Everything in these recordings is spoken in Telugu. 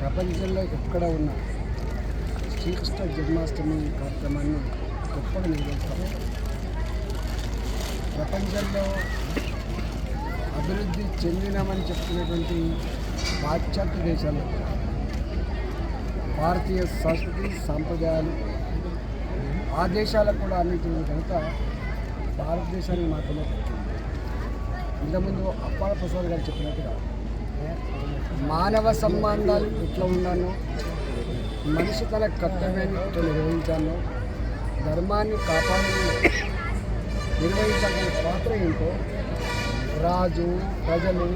ప్రపంచంలో ఎక్కడ ఉన్న శ్రీకృష్ణ జన్మాష్టమి కార్యక్రమాన్ని గొప్పగా నిర్వహిస్తారు ప్రపంచంలో అభివృద్ధి చెందినామని చెప్తున్నటువంటి పాశ్చాత్య దేశాలు భారతీయ సంస్కృతి సాంప్రదాయాలు ఆ దేశాలకు కూడా అందించిన కనుక భారతదేశానికి మాత్రమే. దక్కింది ఇంతకుముందు అప్పాల ప్రసాద్ గారు చెప్పినట్టుగా మానవ సంబంధాలు ఎట్లా ఉన్నాను మనిషి తన కర్తవ్యాన్ని నిర్వహించాను ధర్మాన్ని కాపాడి నిర్వహించగల పాత్ర ఏంటో రాజు ప్రజలు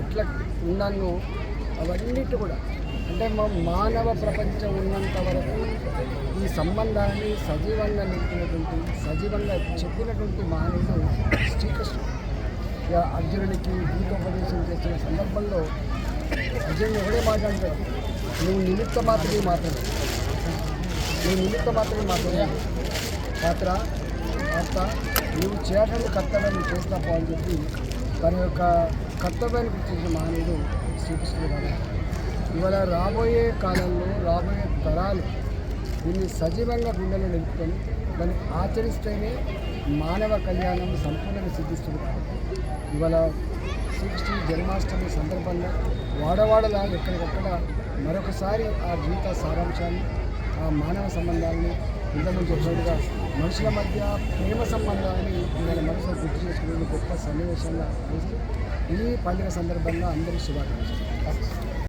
ఎట్లా ఉన్నాను అవన్నిటి కూడా. అంటే మా మానవ ప్రపంచం ఉన్నంత వరకు ఈ సంబంధాన్ని సజీవంగా నిలిపినటువంటి సజీవంగా చెప్పినటువంటి మానవుడు శ్రీకృష్ణుడు. అర్జునుడికి గీతోపదేశం చేసిన సందర్భంలో అర్జునుడు ఒకడే మాట్లాడతాడు నువ్వు నిమిత్త మాత్రమే మాత్రమే. నువ్వు నిమిత్త మాత్రమే మాత్రమే. పాత్ర పాత్ర నువ్వు చేయాల్సిన కర్తవ్యాన్ని చేస్తావు అని చెప్పి తన యొక్క కర్తవ్యాన్ని గుర్తించిన మహనీయుడు శ్రీకృష్ణుడు గారు. ఇవాళ రాబోయే కాలంలో రాబోయే తరాలు దీన్ని సజీవంగా గుండెలో నిలుపుకొని దాన్ని ఆచరిస్తేనే మానవ కళ్యాణం సంపూర్ణంగా సిద్ధిస్తుంది. కాబట్టి ఇవాళ శ్రీకృష్ణ జన్మాష్టమి సందర్భంగా వాడవాడలా ఎక్కడికక్కడ మరొకసారి ఆ గీత సారాంశాన్ని ఆ మానవ సంబంధాలని ఇంతకుముందు చెప్పినట్టుగా మనుషుల మధ్య ప్రేమ సంబంధాన్ని ఇవాళ మనసులో గుర్తు చేసుకునే గొప్ప సన్నివేశంగా ఈ పండుగ సందర్భంగా అందరికీ శుభాకాంక్షలు.